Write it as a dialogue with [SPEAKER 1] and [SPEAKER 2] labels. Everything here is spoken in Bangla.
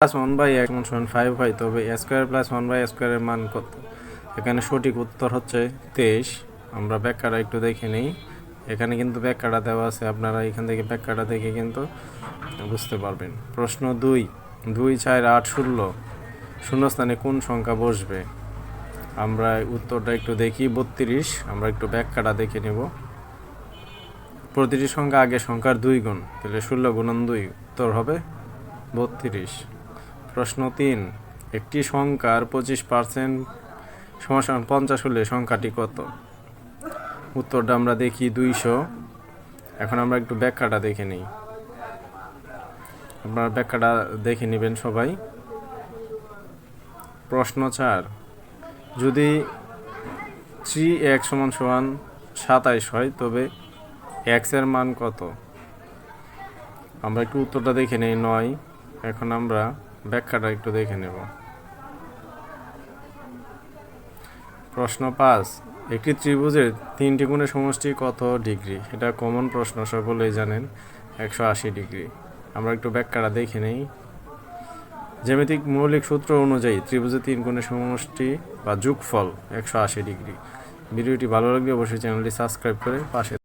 [SPEAKER 1] প্লাস ওয়ান বাই এক সমান ফাইভ হয়, তবে স্কোয়ার প্লাস ওয়ান বাই স্কোয়ারের মান কত? এখানে সঠিক উত্তর হচ্ছে তেইশ। আমরা ব্যাখ্যাটা একটু দেখে নিই। এখানে কিন্তু ব্যাখ্যাটা দেওয়া আছে, আপনারা এখান থেকে ব্যাখ্যাটা দেখে কিন্তু বুঝতে পারবেন। প্রশ্ন দুই দুই, চার, আট, ষোলো, শূন্যস্থানে কোন সংখ্যা বসবে? আমরা উত্তরটা একটু দেখি, বত্রিশ, আমরা একটু ব্যাখ্যাটা দেখে নেব। প্রতিটি সংখ্যা আগে সংখ্যার দুই গুণ, তাহলে ষোলো গুণন দুই, উত্তর হবে বত্রিশ। প্রশ্ন তিন, একটি সংখ্যার পঁচিশ পার্সেন্ট সমান পঞ্চাশ হলে সংখ্যাটি কত? উত্তরটা আমরা দেখি দুইশো। এখন আমরা একটু ব্যাখ্যাটা দেখে নিই। আপনার ব্যাখ্যাটা দেখে নেবেন সবাই। প্রশ্ন চার, যদি থ্রি এক্স সমান সমান সাতাইশ হয়, তবে এক্সের মান কত? আমরা একটু উত্তরটা দেখে নেই, নয়। এখন আমরা ব্যাখ্যাটা একটু দেখে নেব। প্রশ্ন পাঁচ, একটি ত্রিভুজের তিনটি গুণের সমষ্টি কত ডিগ্রি? এটা কমন প্রশ্ন, সকলেই জানেন, একশো আশি ডিগ্রি। আমরা একটু ব্যাখ্যাটা দেখে নেই। জ্যামিতিক মৌলিক সূত্র অনুযায়ী ত্রিভুজের তিন গুণের সমষ্টি বা যোগফল একশো আশি ডিগ্রি। ভিডিওটি ভালো লাগলে অবশ্যই চ্যানেলটি সাবস্ক্রাইব করে পাশে